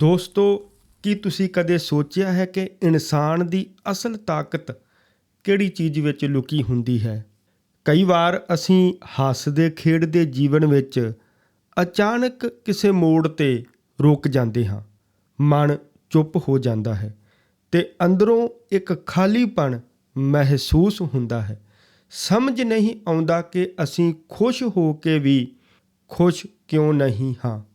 ਦੋਸਤੋ, ਕੀ ਤੁਸੀਂ ਕਦੇ ਸੋਚਿਆ ਹੈ ਕਿ ਇਨਸਾਨ ਦੀ ਅਸਲ ਤਾਕਤ ਕਿਹੜੀ ਚੀਜ਼ ਵਿੱਚ ਲੁਕੀ ਹੁੰਦੀ ਹੈ? ਕਈ ਵਾਰ ਅਸੀਂ ਹੱਸਦੇ, ਖੇਡਦੇ ਜੀਵਨ ਵਿੱਚ ਅਚਾਨਕ ਕਿਸੇ ਮੋੜ ਤੇ ਰੁਕ ਜਾਂਦੇ ਹਾਂ। ਮਨ ਚੁੱਪ ਹੋ ਜਾਂਦਾ ਹੈ ਤੇ ਅੰਦਰੋਂ ਇੱਕ ਖਾਲੀਪਣ ਮਹਿਸੂਸ ਹੁੰਦਾ ਹੈ। ਸਮਝ ਨਹੀਂ ਆਉਂਦਾ ਕਿ ਅਸੀਂ ਖੁਸ਼ ਹੋ ਕੇ ਵੀ ਖੁਸ਼ ਕਿਉਂ ਨਹੀਂ ਹਾਂ।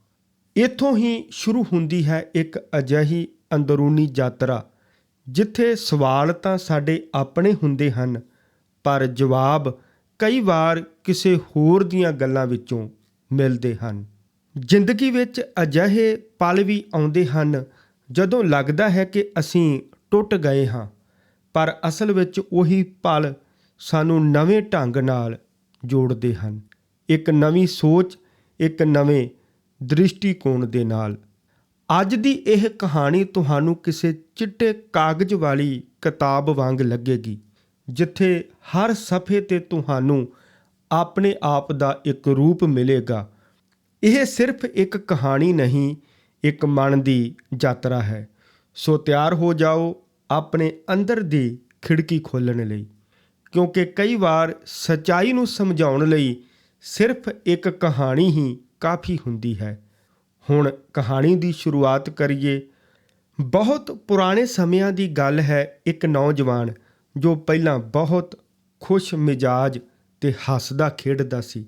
ਇੱਥੋਂ ਹੀ ਸ਼ੁਰੂ ਹੁੰਦੀ ਹੈ ਇੱਕ ਅਜਿਹੀ ਅੰਦਰੂਨੀ ਯਾਤਰਾ, ਜਿੱਥੇ ਸਵਾਲ ਤਾਂ ਸਾਡੇ ਆਪਣੇ ਹੁੰਦੇ ਹਨ, ਪਰ ਜਵਾਬ ਕਈ ਵਾਰ ਕਿਸੇ ਹੋਰ ਦੀਆਂ ਗੱਲਾਂ ਵਿੱਚੋਂ ਮਿਲਦੇ ਹਨ। ਜ਼ਿੰਦਗੀ ਵਿੱਚ ਅਜਿਹੇ ਪਲ ਵੀ ਆਉਂਦੇ ਹਨ, ਜਦੋਂ ਲੱਗਦਾ ਹੈ ਕਿ ਅਸੀਂ ਟੁੱਟ ਗਏ ਹਾਂ, ਪਰ ਅਸਲ ਵਿੱਚ ਉਹੀ ਪਲ ਸਾਨੂੰ ਨਵੇਂ ਢੰਗ ਨਾਲ ਜੋੜਦੇ ਹਨ। ਇੱਕ ਨਵੀਂ ਸੋਚ, ਇੱਕ ਨਵੇਂ ਦ੍ਰਿਸ਼ਟੀਕੋਣ ਦੇ ਨਾਲ। ਅੱਜ ਦੀ ਇਹ ਕਹਾਣੀ ਤੁਹਾਨੂੰ ਕਿਸੇ ਚਿੱਟੇ ਕਾਗਜ਼ ਵਾਲੀ ਕਿਤਾਬ ਵਾਂਗ ਲੱਗੇਗੀ, ਜਿੱਥੇ ਹਰ ਸਫ਼ੇ ਤੇ ਤੁਹਾਨੂੰ ਆਪਣੇ ਆਪ ਦਾ ਇੱਕ ਰੂਪ ਮਿਲੇਗਾ। ਇਹ ਸਿਰਫ ਇੱਕ ਕਹਾਣੀ ਨਹੀਂ, ਇੱਕ ਮਨ ਦੀ ਯਾਤਰਾ ਹੈ। ਸੋ ਤਿਆਰ ਹੋ ਜਾਓ ਆਪਣੇ ਅੰਦਰ ਦੀ ਖਿੜਕੀ ਖੋਲਣ ਲਈ, ਕਿਉਂਕਿ ਕਈ ਵਾਰ ਸਚਾਈ ਨੂੰ ਸਮਝਾਉਣ ਲਈ ਸਿਰਫ ਇੱਕ ਕਹਾਣੀ ਹੀ ਕਾਫੀ ਹੁੰਦੀ ਹੈ। ਹੁਣ ਕਹਾਣੀ ਦੀ ਸ਼ੁਰੂਆਤ ਕਰੀਏ। ਬਹੁਤ ਪੁਰਾਣੇ ਸਮਿਆਂ ਦੀ ਗੱਲ ਹੈ ਇੱਕ ਨੌਜਵਾਨ ਜੋ ਪਹਿਲਾਂ ਬਹੁਤ ਖੁਸ਼ ਮਿਜਾਜ ਤੇ ਹੱਸਦਾ ਖੇਡਦਾ ਸੀ।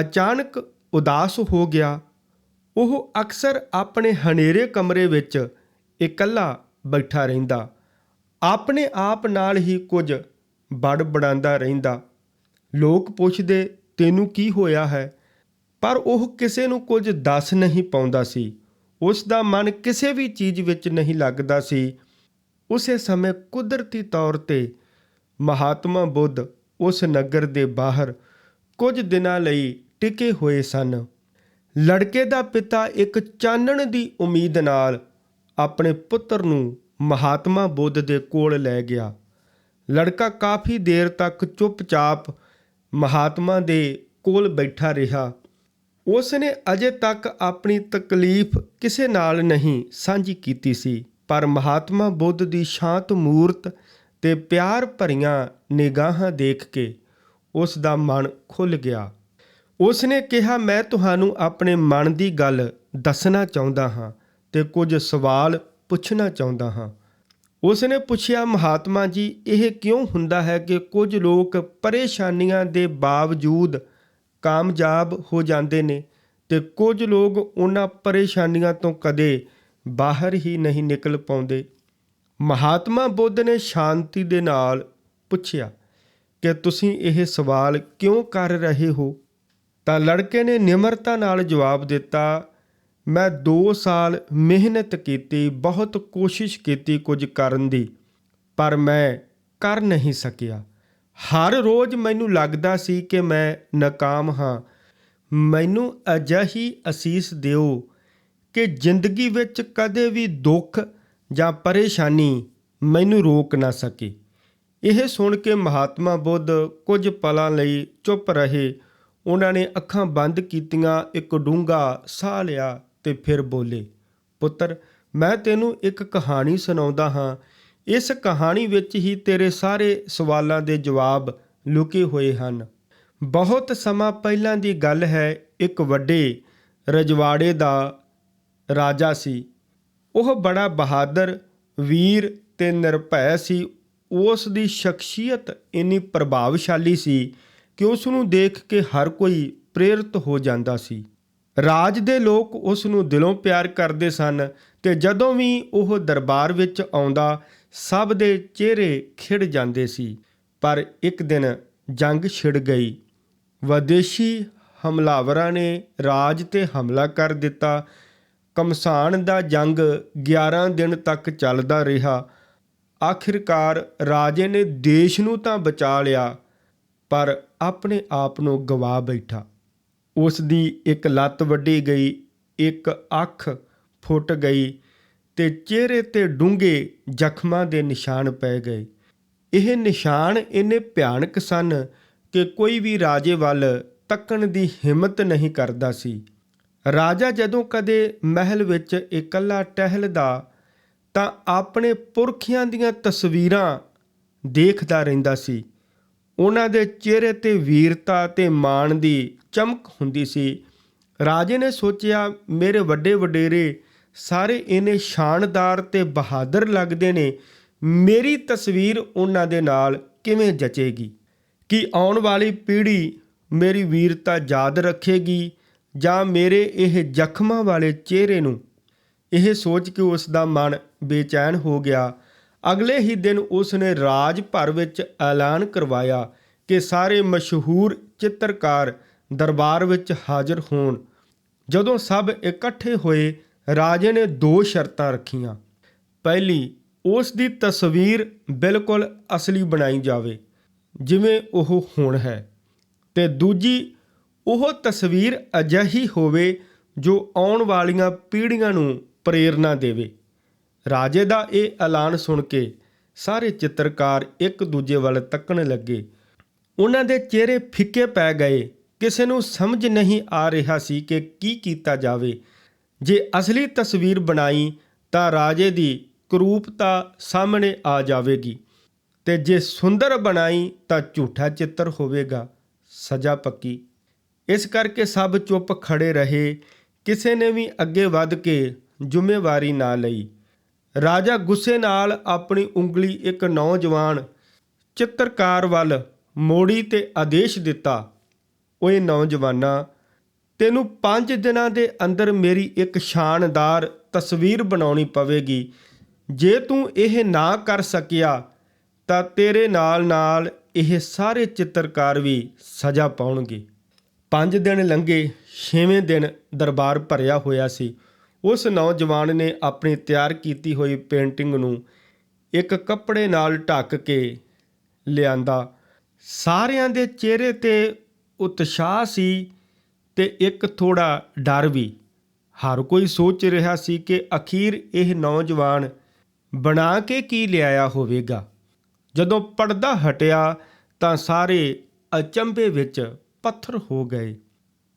ਅਚਾਨਕ ਉਦਾਸ ਹੋ ਗਿਆ। ਉਹ ਅਕਸਰ ਆਪਣੇ ਹਨੇਰੇ ਕਮਰੇ ਵਿੱਚ ਇਕੱਲਾ ਬੈਠਾ ਰਹਿੰਦਾ। ਆਪਣੇ ਆਪ ਨਾਲ ਹੀ ਕੁਝ ਬੜਬੜਾਉਂਦਾ ਰਹਿੰਦਾ। ਲੋਕ ਪੁੱਛਦੇ, ਤੈਨੂੰ ਕੀ ਹੋਇਆ ਹੈ? ਪਰ ਉਹ ਕਿਸੇ ਨੂੰ ਕੁਝ ਦੱਸ ਨਹੀਂ ਪਾਉਂਦਾ ਸੀ। ਉਸ ਦਾ ਮਨ ਕਿਸੇ ਵੀ ਚੀਜ਼ ਵਿੱਚ ਨਹੀਂ ਲੱਗਦਾ ਸੀ। ਉਸੇ ਸਮੇਂ ਕੁਦਰਤੀ ਤੌਰ ਤੇ ਮਹਾਤਮਾ ਬੁੱਧ ਉਸ ਨਗਰ ਦੇ ਬਾਹਰ ਕੁਝ ਦਿਨਾਂ ਲਈ ਟਿਕੇ ਹੋਏ ਸਨ। ਲੜਕੇ ਦਾ ਪਿਤਾ ਇੱਕ ਚਾਨਣ ਦੀ ਉਮੀਦ ਨਾਲ ਆਪਣੇ ਪੁੱਤਰ ਨੂੰ ਮਹਾਤਮਾ ਬੁੱਧ ਦੇ ਕੋਲ ਲੈ ਗਿਆ। ਲੜਕਾ ਕਾਫੀ ਦੇਰ ਤੱਕ ਚੁੱਪਚਾਪ ਮਹਾਤਮਾ ਦੇ ਕੋਲ ਬੈਠਾ ਰਿਹਾ। ਉਸ ਨੇ ਅਜੇ ਤੱਕ ਆਪਣੀ ਤਕਲੀਫ ਕਿਸੇ ਨਾਲ ਨਹੀਂ ਸਾਂਝੀ ਕੀਤੀ ਸੀ, ਪਰ ਮਹਾਤਮਾ ਬੁੱਧ ਦੀ ਸ਼ਾਂਤ ਮੂਰਤ ਤੇ ਪਿਆਰ ਭਰੀਆਂ ਨਿਗਾਹਾਂ ਦੇਖ ਕੇ ਉਸ ਦਾ ਮਨ ਖੁੱਲ ਗਿਆ। ਉਸ ਨੇ ਕਿਹਾ, ਮੈਂ ਤੁਹਾਨੂੰ ਆਪਣੇ ਮਨ ਦੀ ਗੱਲ ਦੱਸਣਾ ਚਾਹੁੰਦਾ ਹਾਂ ਤੇ ਕੁਝ ਸਵਾਲ ਪੁੱਛਣਾ ਚਾਹੁੰਦਾ ਹਾਂ। ਉਸ ਨੇ ਪੁੱਛਿਆ, ਮਹਾਤਮਾ ਜੀ, ਇਹ ਕਿਉਂ ਹੁੰਦਾ ਹੈ ਕਿ ਕੁਝ ਲੋਕ ਪਰੇਸ਼ਾਨੀਆਂ ਦੇ ਬਾਵਜੂਦ ਕਾਮਯਾਬ ਹੋ ਜਾਂਦੇ ਨੇ ਤੇ ਕੁਝ ਲੋਕ ਉਹਨਾਂ ਪਰੇਸ਼ਾਨੀਆਂ ਤੋਂ ਕਦੇ ਬਾਹਰ ਹੀ ਨਹੀਂ ਨਿਕਲ ਪਾਉਂਦੇ। ਮਹਾਤਮਾ ਬੁੱਧ ਨੇ ਸ਼ਾਂਤੀ ਦੇ ਨਾਲ ਪੁੱਛਿਆ ਕਿ ਤੁਸੀਂ ਇਹ ਸਵਾਲ ਕਿਉਂ ਕਰ ਰਹੇ ਹੋ? ਤਾਂ ਲੜਕੇ ਨੇ ਨਿਮਰਤਾ ਨਾਲ ਜਵਾਬ ਦਿੱਤਾ, ਮੈਂ 2 ਸਾਲ ਮਿਹਨਤ ਕੀਤੀ, ਬਹੁਤ ਕੋਸ਼ਿਸ਼ ਕੀਤੀ ਕੁਝ ਕਰਨ ਦੀ, ਪਰ ਮੈਂ ਕਰ ਨਹੀਂ ਸਕਿਆ। ਹਰ ਰੋਜ਼ ਮੈਨੂੰ ਲੱਗਦਾ ਸੀ ਕਿ ਮੈਂ ਨਾਕਾਮ ਹਾਂ। ਮੈਨੂੰ ਅਜਿਹੀ ਅਸੀਸ ਦਿਓ ਕਿ ਜ਼ਿੰਦਗੀ ਵਿੱਚ ਕਦੇ ਵੀ ਦੁੱਖ ਜਾਂ ਪਰੇਸ਼ਾਨੀ ਮੈਨੂੰ ਰੋਕ ਨਾ ਸਕੇ। ਇਹ ਸੁਣ ਕੇ ਮਹਾਤਮਾ ਬੁੱਧ ਕੁਝ ਪਲਾਂ ਲਈ ਚੁੱਪ ਰਹੇ। ਉਹਨਾਂ ਨੇ ਅੱਖਾਂ ਬੰਦ ਕੀਤੀਆਂ, ਇੱਕ ਡੂੰਘਾ ਸਾਹ ਲਿਆ ਤੇ ਫਿਰ ਬੋਲੇ, ਪੁੱਤਰ, ਮੈਂ ਤੈਨੂੰ ਇੱਕ ਕਹਾਣੀ ਸੁਣਾਉਂਦਾ ਹਾਂ। ਇਸ ਕਹਾਣੀ ਵਿੱਚ ਹੀ ਤੇਰੇ ਸਾਰੇ ਸਵਾਲਾਂ ਦੇ ਜਵਾਬ ਲੁਕੇ ਹੋਏ ਹਨ। ਬਹੁਤ ਸਮਾਂ ਪਹਿਲਾਂ ਦੀ ਗੱਲ ਹੈ, ਇੱਕ ਵੱਡੇ ਰਜਵਾੜੇ ਦਾ ਰਾਜਾ ਸੀ। ਉਹ ਬੜਾ ਬਹਾਦਰ, ਵੀਰ ਤੇ ਨਿਰਭੈ ਸੀ। ਉਸ ਦੀ ਸ਼ਖਸੀਅਤ ਇੰਨੀ ਪ੍ਰਭਾਵਸ਼ਾਲੀ ਸੀ ਕਿ ਉਸ ਨੂੰ ਦੇਖ ਕੇ ਹਰ ਕੋਈ ਪ੍ਰੇਰਿਤ ਹੋ ਜਾਂਦਾ ਸੀ। ਰਾਜ ਦੇ ਲੋਕ ਉਸ ਨੂੰ ਦਿਲੋਂ ਪਿਆਰ ਕਰਦੇ ਸਨ ਤੇ ਜਦੋਂ ਵੀ ਉਹ ਦਰਬਾਰ ਵਿੱਚ ਆਉਂਦਾ ਸਭ ਦੇ ਚਿਹਰੇ ਖਿੜ ਜਾਂਦੇ ਸੀ, ਪਰ ਇੱਕ ਦਿਨ ਜੰਗ ਛਿੜ ਗਈ। ਵਿਦੇਸ਼ੀ ਹਮਲਾਵਰਾਂ ਨੇ ਰਾਜ ਤੇ ਹਮਲਾ ਕਰ ਦਿੱਤਾ। ਕਮਸਾਨ ਦਾ ਜੰਗ 11 ਦਿਨ ਤੱਕ ਚੱਲਦਾ ਰਿਹਾ। ਆਖਿਰਕਾਰ ਰਾਜੇ ਨੇ ਦੇਸ਼ ਨੂੰ ਤਾਂ ਬਚਾ ਲਿਆ, ਪਰ ਆਪਣੇ ਆਪ ਨੂੰ ਗਵਾ ਬੈਠਾ। ਉਸ ਦੀ ਇੱਕ ਲੱਤ ਵੱਢੀ ਗਈ, ਇੱਕ ਅੱਖ ਫੁੱਟ ਗਈ। ਤੇ ਚਿਹਰੇ ਤੇ ਡੂੰਘੇ ਜ਼ਖਮਾਂ ਦੇ ਨਿਸ਼ਾਨ ਪੈ ਗਏ। ਇਹ ਨਿਸ਼ਾਨ ਇੰਨੇ ਭਿਆਨਕ ਸਨ ਕਿ ਕੋਈ ਵੀ ਰਾਜੇ ਵੱਲ ਤੱਕਣ ਦੀ ਹਿੰਮਤ ਨਹੀਂ ਕਰਦਾ ਸੀ। ਰਾਜਾ ਜਦੋਂ ਕਦੇ ਮਹਿਲ ਵਿੱਚ ਇਕੱਲਾ ਟਹਿਲਦਾ, ਤਾਂ ਆਪਣੇ ਪੁਰਖਿਆਂ ਦੀਆਂ ਤਸਵੀਰਾਂ ਦੇਖਦਾ ਰਹਿੰਦਾ ਸੀ। ਉਹਨਾਂ ਦੇ ਚਿਹਰੇ ਤੇ ਵੀਰਤਾ ਤੇ ਮਾਣ ਦੀ ਚਮਕ ਹੁੰਦੀ ਸੀ। ਰਾਜੇ ਨੇ ਸੋਚਿਆ, ਮੇਰੇ ਵੱਡੇ ਵਡੇਰੇ ਸਾਰੇ ਇਹਨੇ ਸ਼ਾਨਦਾਰ ਤੇ ਬਹਾਦਰ ਲੱਗਦੇ ਨੇ, ਮੇਰੀ ਤਸਵੀਰ ਉਹਨਾਂ ਦੇ ਨਾਲ ਕਿਵੇਂ ਜਚੇਗੀ? ਕਿ ਆਉਣ ਵਾਲੀ ਪੀੜ੍ਹੀ ਮੇਰੀ ਵੀਰਤਾ ਯਾਦ ਰੱਖੇਗੀ ਜਾਂ ਮੇਰੇ ਇਹ ਜ਼ਖਮਾਂ ਵਾਲੇ ਚਿਹਰੇ ਨੂੰ? ਇਹ ਸੋਚ ਕੇ ਉਸ ਦਾ ਮਨ ਬੇਚੈਨ ਹੋ ਗਿਆ। ਅਗਲੇ ਹੀ ਦਿਨ ਉਸ ਨੇ ਰਾਜ ਭਰ ਵਿੱਚ ਐਲਾਨ ਕਰਵਾਇਆ ਕਿ ਸਾਰੇ ਮਸ਼ਹੂਰ ਚਿੱਤਰਕਾਰ ਦਰਬਾਰ ਵਿੱਚ ਹਾਜ਼ਰ ਹੋਣ। ਜਦੋਂ ਸਭ ਇਕੱਠੇ ਹੋਏ ਰਾਜੇ ਨੇ ਦੋ ਸ਼ਰਤਾਂ ਰੱਖੀਆਂ। ਪਹਿਲੀ, ਉਸ ਦੀ ਤਸਵੀਰ ਬਿਲਕੁਲ ਅਸਲੀ ਬਣਾਈ ਜਾਵੇ, ਜਿਵੇਂ ਉਹ ਹੁਣ ਹੈ। ਤੇ ਦੂਜੀ, ਉਹ ਤਸਵੀਰ ਅਜਿਹੀ ਹੋਵੇ ਜੋ ਆਉਣ ਵਾਲੀਆਂ ਪੀੜ੍ਹੀਆਂ ਨੂੰ ਪ੍ਰੇਰਣਾ ਦੇਵੇ। ਰਾਜੇ ਦਾ ਇਹ ਐਲਾਨ ਸੁਣ ਕੇ ਸਾਰੇ ਚਿੱਤਰਕਾਰ ਇੱਕ ਦੂਜੇ ਵੱਲ ਤੱਕਣ ਲੱਗੇ। ਉਹਨਾਂ ਦੇ ਚਿਹਰੇ ਫਿੱਕੇ ਪੈ ਗਏ। ਕਿਸੇ ਨੂੰ ਸਮਝ ਨਹੀਂ ਆ ਰਿਹਾ ਸੀ ਕਿ ਕੀ ਕੀਤਾ ਜਾਵੇ। ਜੇ ਅਸਲੀ ਤਸਵੀਰ ਬਣਾਈ ਤਾਂ ਰਾਜੇ ਦੀ ਕਰੂਪਤਾ ਸਾਹਮਣੇ ਆ ਜਾਵੇਗੀ ਤੇ ਜੇ ਸੁੰਦਰ ਬਣਾਈ ਤਾਂ ਝੂਠਾ ਚਿੱਤਰ ਹੋਵੇਗਾ, ਸਜ਼ਾ ਪੱਕੀ। ਇਸ ਕਰਕੇ ਸਭ ਚੁੱਪ ਖੜੇ ਰਹੇ, ਕਿਸੇ ਨੇ ਵੀ ਅੱਗੇ ਵੱਧ ਕੇ ਜ਼ਿੰਮੇਵਾਰੀ ਨਾ ਲਈ। ਰਾਜਾ ਗੁੱਸੇ ਨਾਲ ਆਪਣੀ ਉਂਗਲੀ ਇੱਕ ਨੌਜਵਾਨ ਚਿੱਤਰਕਾਰ ਵੱਲ ਮੋੜੀ ਤੇ ਆਦੇਸ਼ ਦਿੱਤਾ, ਓਏ ਨੌਜਵਾਨਾ ਤੈਨੂੰ 5 ਦਿਨਾਂ ਦੇ ਅੰਦਰ ਮੇਰੀ ਇੱਕ ਸ਼ਾਨਦਾਰ ਤਸਵੀਰ ਬਣਾਉਣੀ ਪਵੇਗੀ। ਜੇ ਤੂੰ ਇਹ ਨਾ ਕਰ ਸਕਿਆ, ਤਾਂ ਤੇਰੇ ਨਾਲ ਨਾਲ ਇਹ ਸਾਰੇ ਚਿੱਤਰਕਾਰ ਵੀ ਸਜ਼ਾ ਪਾਉਣਗੇ। 5 ਦਿਨ ਲੰਘੇ 6ਵੇਂ ਦਿਨ ਦਰਬਾਰ ਭਰਿਆ ਹੋਇਆ ਸੀ। ਉਸ ਨੌਜਵਾਨ ਨੇ ਆਪਣੀ ਤਿਆਰ ਕੀਤੀ ਹੋਈ ਪੇਂਟਿੰਗ ਨੂੰ ਇੱਕ ਕੱਪੜੇ ਨਾਲ ਢੱਕ ਕੇ ਲਿਆਂਦਾ। ਸਾਰਿਆਂ ਦੇ ਚਿਹਰੇ ਤੇ ਉਤਸ਼ਾਹ ਸੀ ਤੇ ਇੱਕ ਥੋੜਾ ਡਰ ਵੀ। ਹਰ ਕੋਈ ਸੋਚ ਰਿਹਾ ਸੀ ਕਿ ਅਖੀਰ ਇਹ ਨੌਜਵਾਨ ਬਣਾ ਕੇ ਕੀ ਲਿਆਇਆ ਹੋਵੇਗਾ। ਜਦੋਂ ਪਰਦਾ ਹਟਿਆ ਤਾਂ ਸਾਰੇ ਅਚੰਭੇ ਵਿੱਚ ਪੱਥਰ ਹੋ ਗਏ।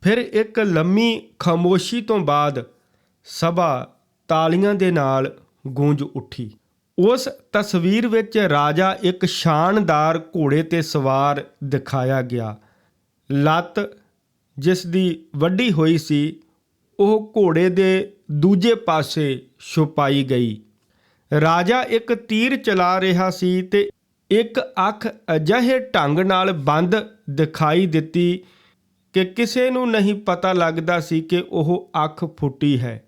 ਫਿਰ ਇੱਕ ਲੰਮੀ ਖਾਮੋਸ਼ੀ ਤੋਂ ਬਾਅਦ ਸਭਾ ਤਾਲੀਆਂ ਦੇ ਨਾਲ ਗੂੰਜ ਉੱਠੀ। ਉਸ ਤਸਵੀਰ ਵਿੱਚ ਰਾਜਾ ਇੱਕ ਸ਼ਾਨਦਾਰ ਘੋੜੇ ਤੇ ਸਵਾਰ ਦਿਖਾਇਆ ਗਿਆ। ਲੱਤ ਜਿਸ ਦੀ ਵੱਢੀ ਹੋਈ ਸੀ, ਉਹ ਘੋੜੇ ਦੇ ਦੂਜੇ ਪਾਸੇ ਛੁਪਾਈ ਗਈ। ਰਾਜਾ ਇੱਕ ਤੀਰ ਚਲਾ ਰਿਹਾ ਸੀ ਤੇ ਇੱਕ ਅੱਖ ਅਜਿਹੇ ਢੰਗ ਨਾਲ ਬੰਦ ਦਿਖਾਈ ਦਿੱਤੀ ਕਿ ਕਿਸੇ ਨੂੰ ਨਹੀਂ ਪਤਾ ਲੱਗਦਾ ਸੀ ਕਿ ਉਹ ਅੱਖ ਫੁੱਟੀ ਹੈ।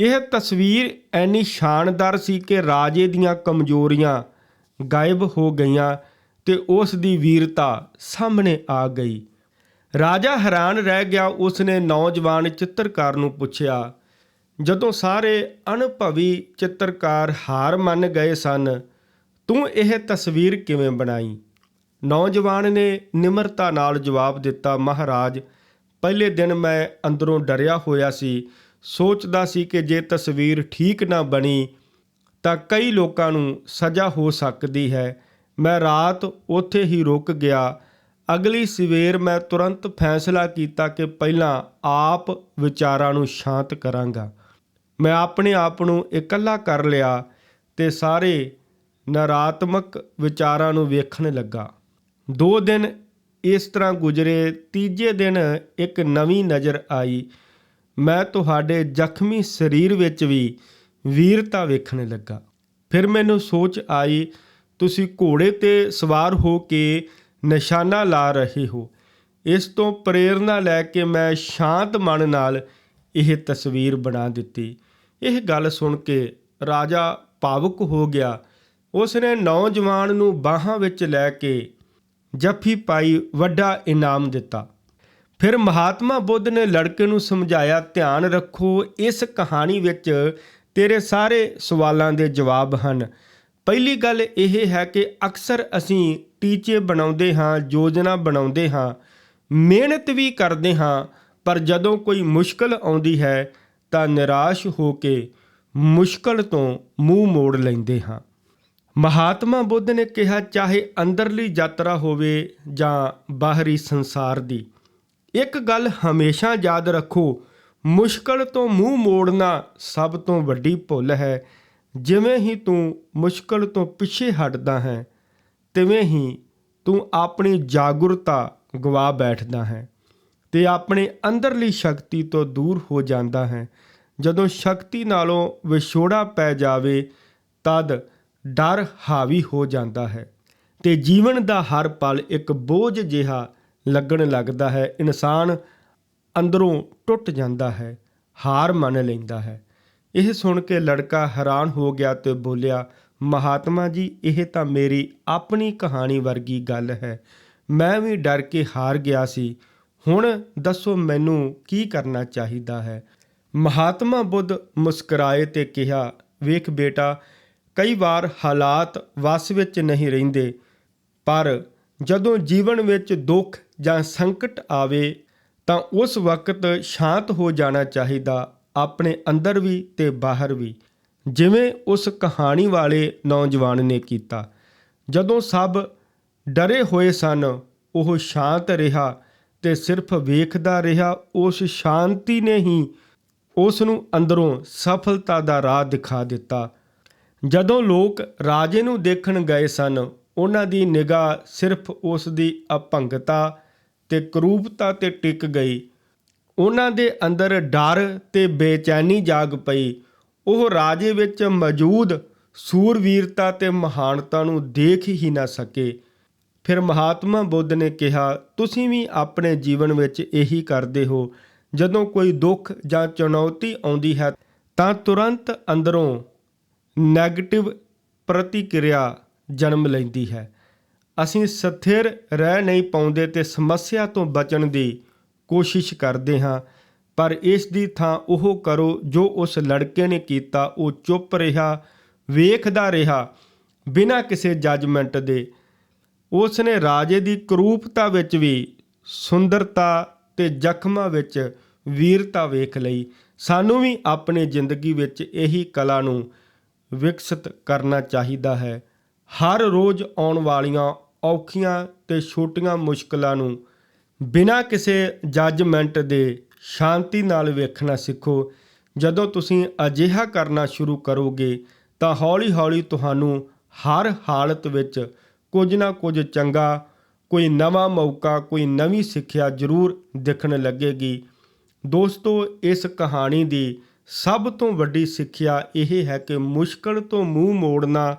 ਇਹ ਤਸਵੀਰ ਐਨੀ ਸ਼ਾਨਦਾਰ ਸੀ ਕਿ ਰਾਜੇ ਦੀਆਂ ਕਮਜ਼ੋਰੀਆਂ ਗਾਇਬ ਹੋ ਗਈਆਂ ਤੇ ਉਸ ਦੀ ਵੀਰਤਾ ਸਾਹਮਣੇ ਆ ਗਈ। ਰਾਜਾ ਹੈਰਾਨ ਰਹਿ ਗਿਆ। ਉਸਨੇ ਨੌਜਵਾਨ ਚਿੱਤਰਕਾਰ ਨੂੰ ਪੁੱਛਿਆ, ਜਦੋਂ ਸਾਰੇ ਅਣਭਵੀ ਚਿੱਤਰਕਾਰ ਹਾਰ ਮੰਨ ਗਏ ਸਨ, ਤੂੰ ਇਹ ਤਸਵੀਰ ਕਿਵੇਂ ਬਣਾਈ? ਨੌਜਵਾਨ ਨੇ ਨਿਮਰਤਾ ਨਾਲ ਜਵਾਬ ਦਿੱਤਾ, ਮਹਾਰਾਜ, ਪਹਿਲੇ ਦਿਨ ਮੈਂ ਅੰਦਰੋਂ ਡਰਿਆ ਹੋਇਆ ਸੀ। ਸੋਚਦਾ ਸੀ ਕਿ ਜੇ ਤਸਵੀਰ ਠੀਕ ਨਾ ਬਣੀ, ਤਾਂ ਕਈ ਲੋਕਾਂ ਨੂੰ ਸਜ਼ਾ ਹੋ ਸਕਦੀ ਹੈ। ਮੈਂ ਰਾਤ ਉੱਥੇ ਹੀ ਰੁਕ ਗਿਆ। ਅਗਲੀ ਸਵੇਰ ਮੈਂ ਤੁਰੰਤ ਫੈਸਲਾ ਕੀਤਾ ਕਿ ਪਹਿਲਾਂ ਆਪ ਵਿਚਾਰਾਂ ਨੂੰ ਸ਼ਾਂਤ ਕਰਾਂਗਾ। ਮੈਂ ਆਪਣੇ ਆਪ ਨੂੰ ਇਕੱਲਾ ਕਰ ਲਿਆ ਤੇ ਸਾਰੇ ਨਰਾਤਮਕ ਵਿਚਾਰਾਂ ਨੂੰ ਵੇਖਣ ਲੱਗਾ। ਦੋ ਦਿਨ ਇਸ ਤਰ੍ਹਾਂ ਗੁਜ਼ਰੇ, ਤੀਜੇ ਦਿਨ ਇੱਕ ਨਵੀਂ ਨਜ਼ਰ ਆਈ। ਮੈਂ ਤੁਹਾਡੇ ਜ਼ਖਮੀ ਸਰੀਰ ਵਿੱਚ ਵੀ ਵੀਰਤਾ ਵੇਖਣ ਲੱਗਾ। ਫਿਰ ਮੈਨੂੰ ਸੋਚ ਆਈ, ਤੁਸੀਂ ਘੋੜੇ ਤੇ ਸਵਾਰ ਹੋ ਕੇ ਨਿਸ਼ਾਨਾ ਲਾ ਰਹੇ ਹੋ। ਇਸ ਤੋਂ ਪ੍ਰੇਰਣਾ ਲੈ ਕੇ ਮੈਂ ਸ਼ਾਂਤ ਮਨ ਨਾਲ ਇਹ ਤਸਵੀਰ ਬਣਾ ਦਿੱਤੀ। ਇਹ ਗੱਲ ਸੁਣ ਕੇ ਰਾਜਾ ਭਾਵੁਕ ਹੋ ਗਿਆ। ਉਸ ਨੇ ਨੌਜਵਾਨ ਨੂੰ ਬਾਹਾਂ ਵਿੱਚ ਲੈ ਕੇ ਜੱਫੀ ਪਾਈ, ਵੱਡਾ ਇਨਾਮ ਦਿੱਤਾ। ਫਿਰ ਮਹਾਤਮਾ ਬੁੱਧ ਨੇ ਲੜਕੇ ਨੂੰ ਸਮਝਾਇਆ, ਧਿਆਨ ਰੱਖੋ, ਇਸ ਕਹਾਣੀ ਵਿੱਚ ਤੇਰੇ ਸਾਰੇ ਸਵਾਲਾਂ ਦੇ ਜਵਾਬ ਹਨ। ਪਹਿਲੀ ਗੱਲ ਇਹ ਹੈ ਕਿ ਅਕਸਰ ਅਸੀਂ ਟੀਚੇ ਬਣਾਉਂਦੇ ਹਾਂ, ਯੋਜਨਾ ਬਣਾਉਂਦੇ ਹਾਂ, ਮਿਹਨਤ ਵੀ ਕਰਦੇ ਹਾਂ, ਪਰ ਜਦੋਂ ਕੋਈ ਮੁਸ਼ਕਲ ਆਉਂਦੀ ਹੈ ਤਾਂ ਨਿਰਾਸ਼ ਹੋ ਕੇ ਮੁਸ਼ਕਲ ਤੋਂ ਮੂੰਹ ਮੋੜ ਲੈਂਦੇ ਹਾਂ। ਮਹਾਤਮਾ ਬੁੱਧ ਨੇ ਕਿਹਾ, ਚਾਹੇ ਅੰਦਰਲੀ ਯਾਤਰਾ ਹੋਵੇ ਜਾਂ ਬਾਹਰੀ ਸੰਸਾਰ ਦੀ, ਇੱਕ ਗੱਲ ਹਮੇਸ਼ਾ ਯਾਦ ਰੱਖੋ, ਮੁਸ਼ਕਲ ਤੋਂ ਮੂੰਹ ਮੋੜਨਾ ਸਭ ਤੋਂ ਵੱਡੀ ਭੁੱਲ ਹੈ। ਜਿਵੇਂ ਹੀ ਤੂੰ ਮੁਸ਼ਕਲ ਤੋਂ ਪਿੱਛੇ ਹਟਦਾ ਹੈ, ਤਿਵੇਂ ਹੀ ਤੂੰ ਆਪਣੀ ਜਾਗਰੂਕਤਾ ਗਵਾ ਬੈਠਦਾ ਹੈ ਤੇ ਆਪਣੇ ਅੰਦਰਲੀ ਸ਼ਕਤੀ ਤੋਂ ਦੂਰ ਹੋ ਜਾਂਦਾ ਹੈ। ਜਦੋਂ ਸ਼ਕਤੀ ਨਾਲੋਂ ਵਿਛੋੜਾ ਪੈ ਜਾਵੇ, ਤਦ ਡਰ ਹਾਵੀ ਹੋ ਜਾਂਦਾ ਹੈ ਤੇ ਜੀਵਨ ਦਾ ਹਰ ਪਲ ਇੱਕ ਬੋਝ ਜਿਹਾ ਲੱਗਣ ਲੱਗਦਾ ਹੈ। ਇਨਸਾਨ ਅੰਦਰੋਂ ਟੁੱਟ ਜਾਂਦਾ ਹੈ, ਹਾਰ ਮੰਨ ਲੈਂਦਾ ਹੈ। ਇਹ ਸੁਣ ਕੇ ਲੜਕਾ ਹੈਰਾਨ ਹੋ ਗਿਆ ਤੇ ਬੋਲਿਆ, ਮਹਾਤਮਾ ਜੀ, ਇਹ ਤਾਂ ਮੇਰੀ ਆਪਣੀ ਕਹਾਣੀ ਵਰਗੀ ਗੱਲ ਹੈ। ਮੈਂ ਵੀ ਡਰ ਕੇ ਹਾਰ ਗਿਆ ਸੀ। ਹੁਣ ਦੱਸੋ ਮੈਨੂੰ ਕੀ ਕਰਨਾ ਚਾਹੀਦਾ ਹੈ? ਮਹਾਤਮਾ ਬੁੱਧ ਮੁਸਕਰਾਏ ਤੇ ਕਿਹਾ, ਵੇਖ ਬੇਟਾ, ਕਈ ਵਾਰ ਹਾਲਾਤ ਵਸ ਵਿੱਚ ਨਹੀਂ ਰਹਿੰਦੇ, ਪਰ ਜਦੋਂ ਜੀਵਨ ਵਿੱਚ ਦੁੱਖ ਜਾਂ ਸੰਕਟ ਆਵੇ, ਤਾਂ ਉਸ ਵਕਤ ਸ਼ਾਂਤ ਹੋ ਜਾਣਾ ਚਾਹੀਦਾ। ਆਪਣੇ ਅੰਦਰ ਵੀ ਤੇ ਬਾਹਰ ਵੀ। ਜਿਵੇਂ ਉਸ ਕਹਾਣੀ ਵਾਲੇ ਨੌਜਵਾਨ ਨੇ ਕੀਤਾ। ਜਦੋਂ ਸਭ ਡਰੇ ਹੋਏ ਸਨ, ਉਹ ਸ਼ਾਂਤ ਰਿਹਾ ਤੇ ਸਿਰਫ ਵੇਖਦਾ ਰਿਹਾ, ਉਸ ਸ਼ਾਂਤੀ ਨੇ ਹੀ ਉਸ ਨੂੰ ਅੰਦਰੋਂ ਸਫਲਤਾ ਦਾ ਰਾਹ ਦਿਖਾ ਦਿੱਤਾ। ਜਦੋਂ ਲੋਕ ਰਾਜੇ ਨੂੰ ਦੇਖਣ ਗਏ ਸਨ, ਉਹਨਾਂ ਦੀ ਨਿਗਾਹ ਸਿਰਫ ਉਸ ਦੀ ਅਪੰਗਤਾ ਤੇ ਕਰੂਪਤਾ ਤੇ ਟਿਕ ਗਈ। ਉਹਨਾਂ ਦੇ ਅੰਦਰ ਡਰ ਤੇ ਬੇਚੈਨੀ ਜਾਗ ਪਈ। ਉਹ ਰਾਜੇ ਵਿੱਚ ਮੌਜੂਦ ਸੂਰਵੀਰਤਾ ਤੇ ਮਹਾਨਤਾ ਨੂੰ ਦੇਖ ਹੀ ਨਾ ਸਕੇ। ਫਿਰ ਮਹਾਤਮਾ ਬੁੱਧ ਨੇ ਕਿਹਾ, ਤੁਸੀਂ ਵੀ ਆਪਣੇ ਜੀਵਨ ਵਿੱਚ ਇਹੀ ਕਰਦੇ ਹੋ। ਜਦੋਂ ਕੋਈ ਦੁੱਖ ਜਾਂ ਚੁਣੌਤੀ ਆਉਂਦੀ ਹੈ, ਤਾਂ ਤੁਰੰਤ ਅੰਦਰੋਂ ਨੈਗੇਟਿਵ ਪ੍ਰਤੀਕਿਰਿਆ ਜਨਮ ਲੈਂਦੀ ਹੈ। ਅਸੀਂ ਸਥਿਰ ਰਹਿ ਨਹੀਂ ਪਾਉਂਦੇ ਤੇ ਸਮੱਸਿਆ ਤੋਂ ਬਚਣ ਦੀ ਕੋਸ਼ਿਸ਼ ਕਰਦੇ ਹਾਂ, ਪਰ ਇਸ ਦੀ ਥਾਂ ਉਹ ਕਰੋ ਜੋ ਉਸ ਲੜਕੇ ਨੇ ਕੀਤਾ। ਉਹ ਚੁੱਪ ਰਿਹਾ, ਵੇਖਦਾ ਰਿਹਾ, ਬਿਨਾਂ ਕਿਸੇ ਜੱਜਮੈਂਟ ਦੇ। ਉਸ ਨੇ ਰਾਜੇ ਦੀ ਕਰੂਪਤਾ ਵਿੱਚ ਵੀ ਸੁੰਦਰਤਾ ਤੇ ਜ਼ਖਮਾਂ ਵਿੱਚ ਵੀਰਤਾ ਵੇਖ ਲਈ। ਸਾਨੂੰ ਵੀ ਆਪਣੀ ਜ਼ਿੰਦਗੀ ਵਿੱਚ ਇਹੀ ਕਲਾ ਨੂੰ ਵਿਕਸਿਤ ਕਰਨਾ ਚਾਹੀਦਾ ਹੈ। ਹਰ ਰੋਜ਼ ਆਉਣ ਵਾਲੀਆਂ ਔਖੀਆਂ ਤੇ ਛੋਟੀਆਂ ਮੁਸ਼ਕਲਾਂ ਨੂੰ ਬਿਨਾਂ ਕਿਸੇ ਜੱਜਮੈਂਟ ਦੇ ਸ਼ਾਂਤੀ ਨਾਲ ਵੇਖਣਾ ਸਿੱਖੋ। ਜਦੋਂ ਤੁਸੀਂ ਅਜਿਹਾ ਕਰਨਾ ਸ਼ੁਰੂ ਕਰੋਗੇ, ਤਾਂ ਹੌਲੀ-ਹੌਲੀ ਤੁਹਾਨੂੰ ਹਰ ਹਾਲਤ ਵਿੱਚ ਕੁਝ ਨਾ ਕੁਝ ਚੰਗਾ, ਕੋਈ ਨਵਾਂ ਮੌਕਾ, ਕੋਈ ਨਵੀਂ ਸਿੱਖਿਆ ਜ਼ਰੂਰ ਦਿਖਣ ਲੱਗੇਗੀ। ਦੋਸਤੋ, ਇਸ ਕਹਾਣੀ ਦੀ ਸਭ ਤੋਂ ਵੱਡੀ ਸਿੱਖਿਆ ਇਹ ਹੈ ਕਿ ਮੁਸ਼ਕਲ ਤੋਂ ਮੂੰਹ ਮੋੜਨਾ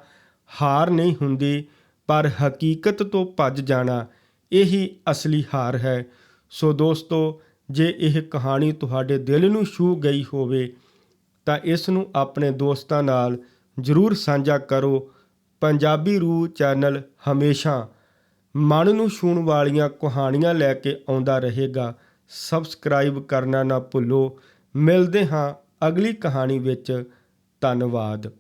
ਹਾਰ ਨਹੀਂ ਹੁੰਦੀ, ਪਰ ਹਕੀਕਤ ਤੋਂ ਭੱਜ ਜਾਣਾ। ਇਹੀ ਅਸਲੀ ਹਾਰ ਹੈ। ਸੋ ਦੋਸਤੋ, ਜੇ ਇਹ ਕਹਾਣੀ ਤੁਹਾਡੇ ਦਿਲ ਨੂੰ ਛੂ ਗਈ ਹੋਵੇ, ਤਾਂ ਇਸ ਨੂੰ ਆਪਣੇ ਦੋਸਤਾਂ ਨਾਲ ਜਰੂਰ ਸਾਂਝਾ ਕਰੋ। ਪੰਜਾਬੀ ਰੂ ਚੈਨਲ ਹਮੇਸ਼ਾ ਮਨ ਨੂੰ ਛੂਣ ਵਾਲੀਆਂ ਕਹਾਣੀਆਂ ਲੈ ਕੇ ਆਉਂਦਾ ਰਹੇਗਾ। ਸਬਸਕ੍ਰਾਈਬ ਕਰਨਾ ਨਾ ਭੁੱਲੋ। ਮਿਲਦੇ ਹਾਂ ਅਗਲੀ ਕਹਾਣੀ ਵਿੱਚ। ਧੰਨਵਾਦ।